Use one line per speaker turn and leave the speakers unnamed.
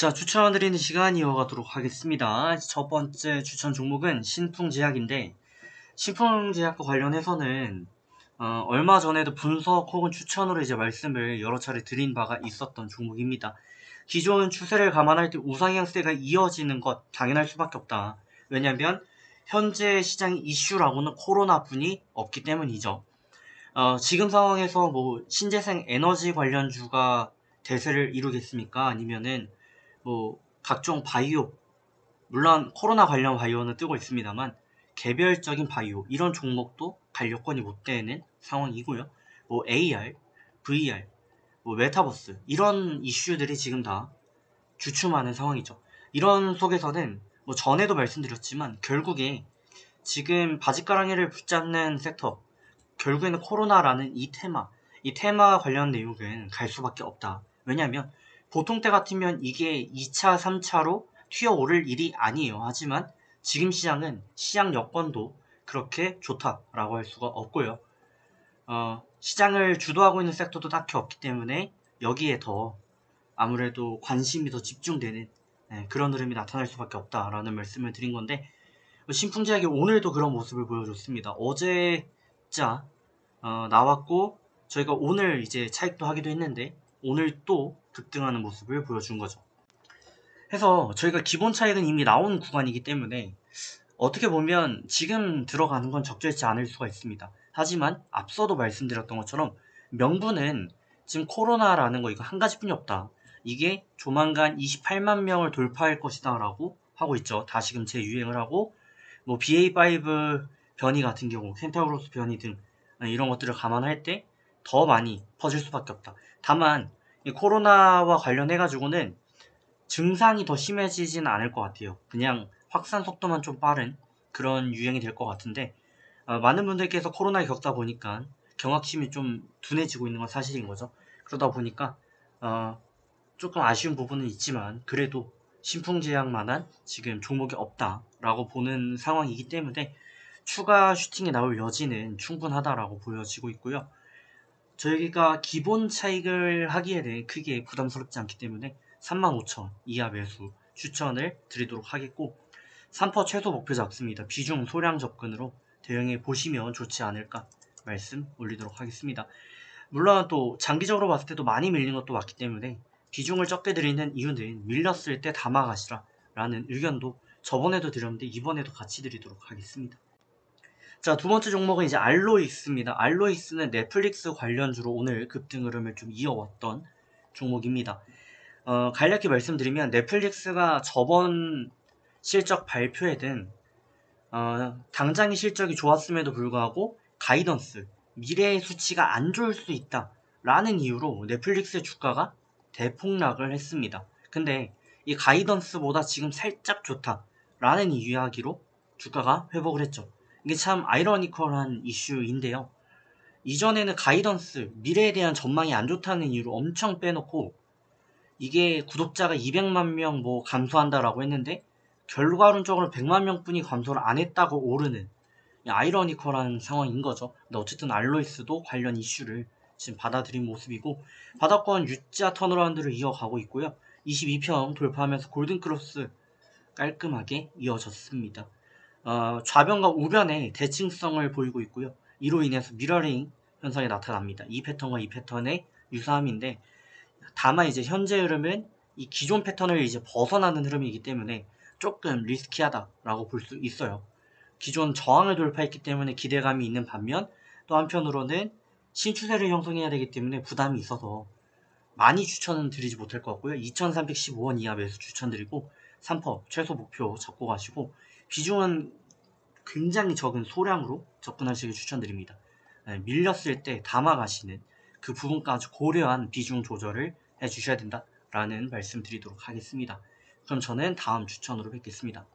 자, 추천드리는 시간 이어가도록 하겠습니다. 첫 번째 추천 종목은 신풍제약인데, 신풍제약과 관련해서는, 어, 얼마 전에도 분석 혹은 추천으로 이제 말씀을 여러 차례 드린 바가 있었던 종목입니다. 기존 추세를 감안할 때 우상향세가 이어지는 것 당연할 수밖에 없다. 왜냐면, 현재 시장 이슈라고는 코로나뿐이 없기 때문이죠. 어, 지금 상황에서 뭐, 신재생 에너지 관련주가 대세를 이루겠습니까? 아니면은, 뭐 각종 바이오 물론 코로나 관련 바이오는 뜨고 있습니다만 개별적인 바이오 이런 종목도 간력권이 못 되는 상황이고요. 뭐 AR, VR, 뭐 메타버스 이런 이슈들이 지금 다 주춤하는 상황이죠. 이런 속에서는 뭐 전에도 말씀드렸지만 결국에 지금 바지가랑이를 붙잡는 섹터 결국에는 코로나라는 이 테마 이 테마 관련 내용은 갈 수밖에 없다. 왜냐하면 보통 때 같으면 이게 2차, 3차로 튀어오를 일이 아니에요. 하지만 지금 시장은 시장 여건도 그렇게 좋다라고 할 수가 없고요. 어, 시장을 주도하고 있는 섹터도 딱히 없기 때문에 여기에 더 아무래도 관심이 더 집중되는 네, 그런 흐름이 나타날 수밖에 없다라는 말씀을 드린 건데 신풍제약이 오늘도 그런 모습을 보여줬습니다. 어제자 어, 나왔고 저희가 오늘 이제 차익도 하기도 했는데 오늘 또 급등하는 모습을 보여준 거죠. 해서 저희가 기본 차익은 이미 나온 구간이기 때문에 어떻게 보면 지금 들어가는 건 적절치 않을 수가 있습니다. 하지만 앞서도 말씀드렸던 것처럼 명분은 지금 코로나라는 거 이거 한 가지뿐이 없다. 이게 조만간 28만 명을 돌파할 것이다 라고 하고 있죠. 다시금 재유행을 하고 뭐 BA5 변이 같은 경우 켄타우로스 변이 등 이런 것들을 감안할 때 더 많이 퍼질 수밖에 없다. 다만 코로나와 관련해 가지고는 증상이 더 심해지진 않을 것 같아요. 그냥 확산 속도만 좀 빠른 그런 유행이 될 것 같은데 어, 많은 분들께서 코로나에 겪다 보니까 경각심이 좀 둔해지고 있는 건 사실인 거죠. 그러다 보니까 어, 조금 아쉬운 부분은 있지만 그래도 신풍제약만한 지금 종목이 없다라고 보는 상황이기 때문에 추가 슈팅이 나올 여지는 충분하다라고 보여지고 있고요. 저희가 기본 차익을 하기에는 크게 부담스럽지 않기 때문에 35,000 이하 매수 추천을 드리도록 하겠고 3퍼 최소 목표 잡습니다. 비중 소량 접근으로 대응해 보시면 좋지 않을까 말씀 올리도록 하겠습니다. 물론 또 장기적으로 봤을 때도 많이 밀린 것도 맞기 때문에 비중을 적게 드리는 이유는 밀렸을 때 담아가시라 라는 의견도 저번에도 드렸는데 이번에도 같이 드리도록 하겠습니다. 자, 두 번째 종목은 이제 알로이스입니다. 알로이스는 넷플릭스 관련주로 오늘 급등 흐름을 좀 이어왔던 종목입니다. 어, 간략히 말씀드리면 넷플릭스가 저번 실적 발표에는 어, 당장의 실적이 좋았음에도 불구하고 가이던스, 미래의 수치가 안 좋을 수 있다 라는 이유로 넷플릭스 주가가 대폭락을 했습니다. 근데 이 가이던스보다 지금 살짝 좋다 라는 이야기로 주가가 회복을 했죠. 이게 참 아이러니컬한 이슈인데요. 이전에는 가이던스, 미래에 대한 전망이 안 좋다는 이유로 엄청 빼놓고 이게 구독자가 200만 명 뭐 감소한다라고 했는데 결과론적으로 100만 명뿐이 감소를 안 했다고 오르는 아이러니컬한 상황인 거죠. 근데 어쨌든 알로이스도 관련 이슈를 지금 받아들인 모습이고 바닥권 U자 턴어라운드를 이어가고 있고요. 22평 돌파하면서 골든크로스 깔끔하게 이어졌습니다. 어, 좌변과 우변의 대칭성을 보이고 있고요. 이로 인해서 미러링 현상이 나타납니다. 이 패턴과 이 패턴의 유사함인데 다만 이제 현재 흐름은 이 기존 패턴을 이제 벗어나는 흐름이기 때문에 조금 리스키하다라고 볼 수 있어요. 기존 저항을 돌파했기 때문에 기대감이 있는 반면 또 한편으로는 신추세를 형성해야 되기 때문에 부담이 있어서 많이 추천은 드리지 못할 것 같고요. 2315원 이하 매수 추천드리고 3퍼 최소 목표 잡고 가시고 비중은 굉장히 적은 소량으로 접근하시길 추천드립니다. 네, 밀렸을 때 담아가시는 그 부분까지 고려한 비중 조절을 해주셔야 된다라는 말씀 드리도록 하겠습니다. 그럼 저는 다음 추천으로 뵙겠습니다.